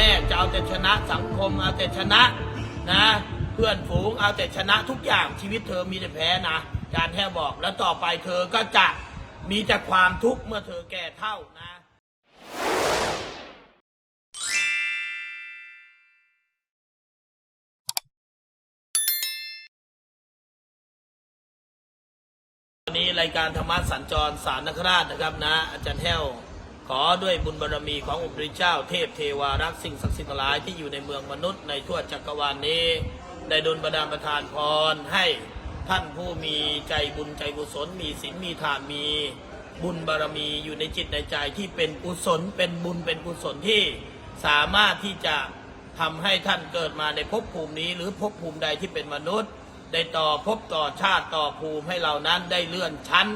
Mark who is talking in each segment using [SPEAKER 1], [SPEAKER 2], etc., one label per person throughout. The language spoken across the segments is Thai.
[SPEAKER 1] แม่จะเอาแต่ชนะสังคมเอาแต่ชนะนะ เพื่อนฝูงเอาแต่ชนะทุกอย่างชีวิตเธอมีแต่แพ้นะอาจารย์แท้บอกแล้วต่อไปเธอก็จะมีแต่ความทุกข์เมื่อเธอแก่เท่านะวันนี้รายการธรรมะสัญจรสารนคราชนะครับนะ อาจารย์แห้ว ขอด้วยบุญบารรมีขององค์พระเจ้าเทพเทวารักสิ่งศักดิ์สิทธิ์หลายที่อยู่ในเมืองมนุษย์ในทั่วจักรวาลนี้ ได้ดลบันดาลประทานพรให้ท่านผู้มีใจบุญใจกุศลมีศีลมีทานมีบุญบารมีอยู่ในจิตในใจที่เป็นกุศลเป็นบุญเป็นกุศลที่สามารถที่จะทำให้ท่านเกิดมาในภพภูมินี้ หรือภพภูมิใดที่เป็นมนุษย์ ได้ต่อภพต่อชาติต่อภูมิให้เรานั้นได้เลื่อนชั้น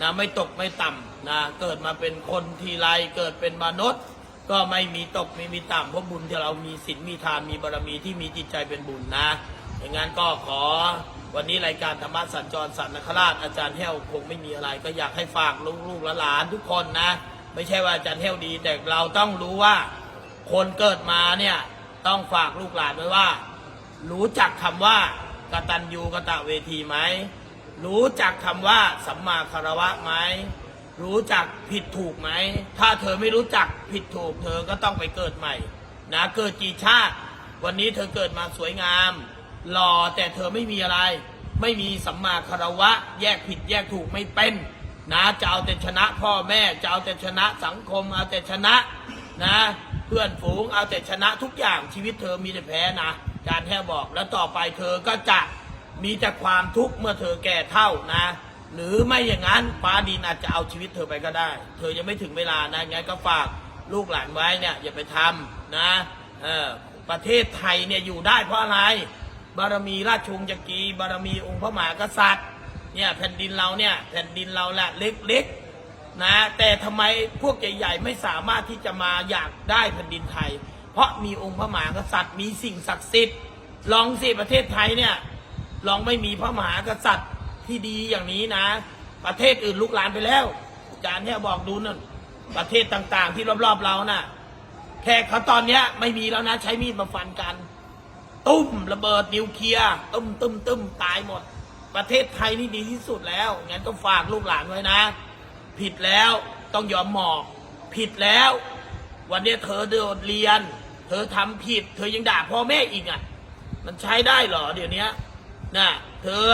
[SPEAKER 1] นะไม่ตกไม่ต่ำนะเกิดมาเป็นคนทีไรเกิดเป็นมนุษย์ ก็ไม่มีตกไม่มีต่ำเพราะบุญที่เรามีศีลมีทานมีบารมีที่มีจิตใจเป็นบุญนะอย่างนั้นก็ขอวันนี้รายการธรรมะสัญจรสันนคราชอาจารย์แห้วคงไม่มีอะไร ก็อยากให้ฝากลูกๆหลานทุกคนนะ ไม่ใช่ว่าอาจารย์แห้วดี แต่เราต้องรู้ว่าคนเกิดมาเนี่ยต้องฝากลูกหลานไว้ว่า รู้จักคำว่ากตัญญูกตะเวทีไหม รู้จักคำว่าสัมมาคารวะไหมรู้จักผิดถูกไหม ถ้าเธอไม่รู้จักผิดถูก เธอก็ต้องไปเกิดใหม่ นะเกิดกี่ชาติ วันนี้เธอเกิดมาสวยงาม หล่อแต่เธอไม่มีอะไร ไม่มีสัมมาคารวะ แยกผิดแยกถูกไม่เป็น นะจะเอาแต่ชนะพ่อแม่ จะเอาแต่ชนะสังคม เอาแต่ชนะนะ เพื่อนฝูงเอาแต่ชนะทุกอย่างชีวิตเธอมีแต่แพ้นะอาจารแท้บอกแล้วต่อไปเธอก็จะ มีแต่ความทุกข์เมื่อเธอแก่เท่านะ หรือไม่อย่างนั้นฟ้าดินอาจจะเอาชีวิตเธอไปก็ได้ เธอยังไม่ถึงเวลานะงั้นก็ฝากลูกหลานไว้เนี่ยอย่าไปทำนะเออประเทศไทยเนี่ยอยู่ได้เพราะอะไร บารมีราชวงศ์จักรีบารมีองค์พระมหากษัตริย์เนี่ยแผ่นดินเราเนี่ยแผ่นดินเราแหละเล็กๆนะแต่ทำไมพวกใหญ่ๆไม่สามารถที่จะมาอยากได้แผ่นดินไทย เพราะมีองค์พระมหากษัตริย์มีสิ่งศักดิ์สิทธิ์ลองสิประเทศไทยเนี่ย ลองไม่มีพระมหากษัตริย์ที่ดีอย่างนี้นะ ประเทศอื่นลุกลานไปแล้วอาจารย์เนี่ยบอกดูนั่นประเทศต่างๆ ที่รอบๆเราน่ะแค่เขาตอนเนี้ย ไม่มีแล้วนะ ใช้มีดมาฟันกัน ตุ้มระเบิดนิวเคลียร์ตุ้มตุ้มตุ้มตายหมด ประเทศไทยนี่ดีที่สุดแล้วงั้นก็ฝากลูกหลานไว้นะ ผิดแล้วต้องยอมหมอบผิดแล้ว วันนี้เธอโดดเรียน เธอทำผิด เธอยังด่าพ่อแม่อีกอะ มันใช้ได้เหรอเดี๋ยวนี้ นะเธอ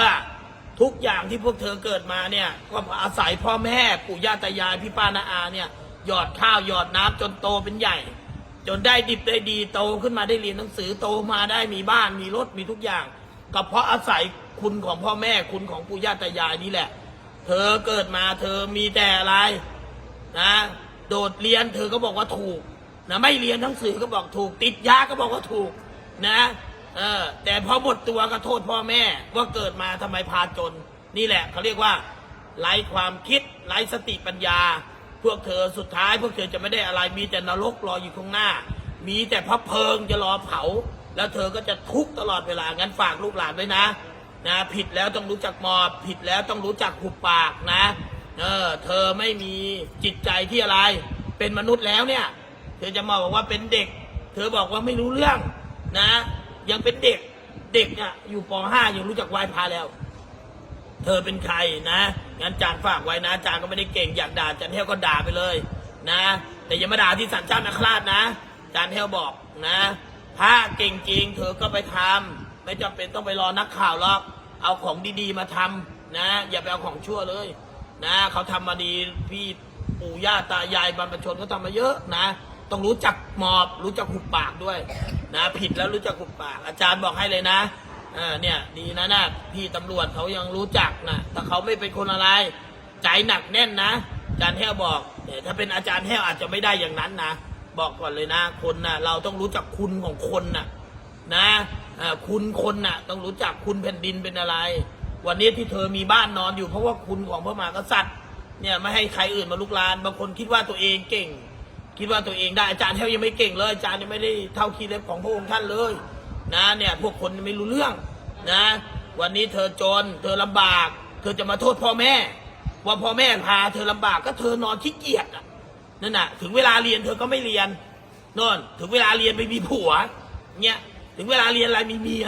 [SPEAKER 1] ทุกอย่างที่พวกเธอเกิดมาเนี่ย ก็อาศัยพ่อแม่ปู่ย่าตายายพี่ป้านาอาเนี่ย หยอดข้าวหยอดน้ำจนโตเป็นใหญ่ จนได้ดิบได้ดีโตขึ้นมาได้เรียนหนังสือโตมาได้มีบ้านมีรถมีทุกอย่างก็เพราะอาศัยคุณของพ่อแม่คุณของปู่ย่าตายายนี่แหละ เธอเกิดมาเธอมีแต่อะไรนะ โดดเรียนเธอก็บอกว่าถูกนะไม่เรียนหนังสือก็บอกถูก ติดยาก็บอกว่าถูกนะ เออ แต่พอหมดตัวก็โทษพ่อแม่ ว่าเกิดมาทำไมพาจน นี่แหละเขาเรียกว่าไร้ความคิดไร้สติปัญญา พวกเธอสุดท้าย พวกเธอจะไม่ได้อะไรมีแต่นรกรออยู่ข้างหน้า มีแต่พระเพลิงจะรอเผา แล้วเธอก็จะทุกข์ตลอดเวลางั้นฝากลูกหลานไว้นะนะผิดแล้วต้องรู้จักมอบผิดแล้วต้องรู้จักหุบปากนะเออเธอไม่มีจิตใจที่อะไร เป็นมนุษย์แล้วเนี่ย เธอจะมาบอกว่าเป็นเด็ก เธอบอกว่าไม่รู้เรื่องนะ ยังเป็นเด็ก เด็กเนี่ยอยู่ป .5 ยังรู้จักไหว้พระแล้ว เธอเป็นใครนะงั้นจานฝากไว้นะจานก็ไม่ได้เก่งอยากด่าจานเทวก็ด่าไปเลยนะ แต่อย่ามาด่าที่สันชาตินักราชนะจานเทวบอกนะถ้าเก่งจริง เธอก็ไปทำไม่จำเป็นต้องไปรอนักข่าวหรอกเอาของดีๆมาทำนะ อย่าไปเอาของชั่วเลย นะเขาทำมาดีพี่ปู่ย่าตายายบรรพชนเขาทำมาเยอะนะ ต้องรู้จักหมอบ รู้จักหุบปากด้วย นะ ผิดแล้วรู้จักหุบปาก อาจารย์บอกให้เลยนะอ่าเนี่ย ดีนะนะพี่ตำรวจเขายังรู้จักนะถ้าเขาไม่เป็นคนอะไร ใจหนักแน่นนะอาจารย์แห้วบอกแต่ถ้าเป็นอาจารย์แห้วอาจจะไม่ได้อย่างนั้นนะบอกก่อนเลยนะ คนนะเราต้องรู้จักคุณของคนนะนะคุณคนน่ะ ต้องรู้จักคุณแผ่นดินเป็นอะไร วันนี้ที่เธอมีบ้านนอนอยู่เพราะว่าคุณของพระมหากษัตริย์เนี่ยไม่ให้ใครอื่นมาลุกลานบางคนคิดว่าตัวเองเก่ง คิดว่าตัวเองได้อาจารย์แท้ยังไม่เก่งเลยอาจารย์ยังไม่ได้เท่าคีเล็บของพระองค์ท่านเลย นะเนี่ยพวกคนไม่รู้เรื่องนะ วันนี้เธอจน เธอลำบาก เธอจะมาโทษพ่อแม่ ว่าพ่อแม่พาเธอลำบากก็เธอนอนขี้เกียจอะนั่นน่ะ ถึงเวลาเรียนเธอก็ไม่เรียนน่นถึงเวลาเรียนไปมีผัวเนี่ยถึงเวลาเรียนอะไรมีเมีย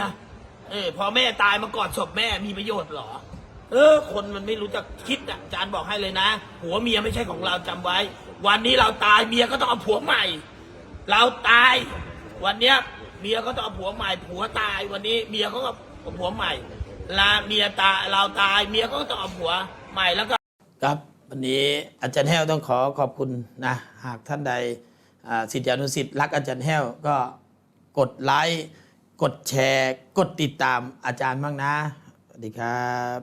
[SPEAKER 1] เออพอแม่ตายมากอดศพแม่มีประโยชน์หรอ เออ คนมันไม่รู้จักคิดอะอาจารย์บอกให้เลยนะผัวเมียไม่ใช่ของเราจำไว้ วันนี้เราตายเมียก็ต้องเอาผัวใหม่ เราตาย วันเนี้ยเมียก็ต้องเอาผัวใหม่ ผัวตาย วันนี้เมียเขาก็เอาผัวใหม่ลาเมียตายเราตายเมียก็ต้องเอาผัวใหม่แล้วก็ ครับวันนี้อาจารย์แห้วต้องขอขอบคุณนะหากท่านใดอ่าศิษยานุศิษย์รักอาจารย์แห้วก็กดไลค์กดแชร์ กดติดตามอาจารย์บ้างนะ สวัสดีครับ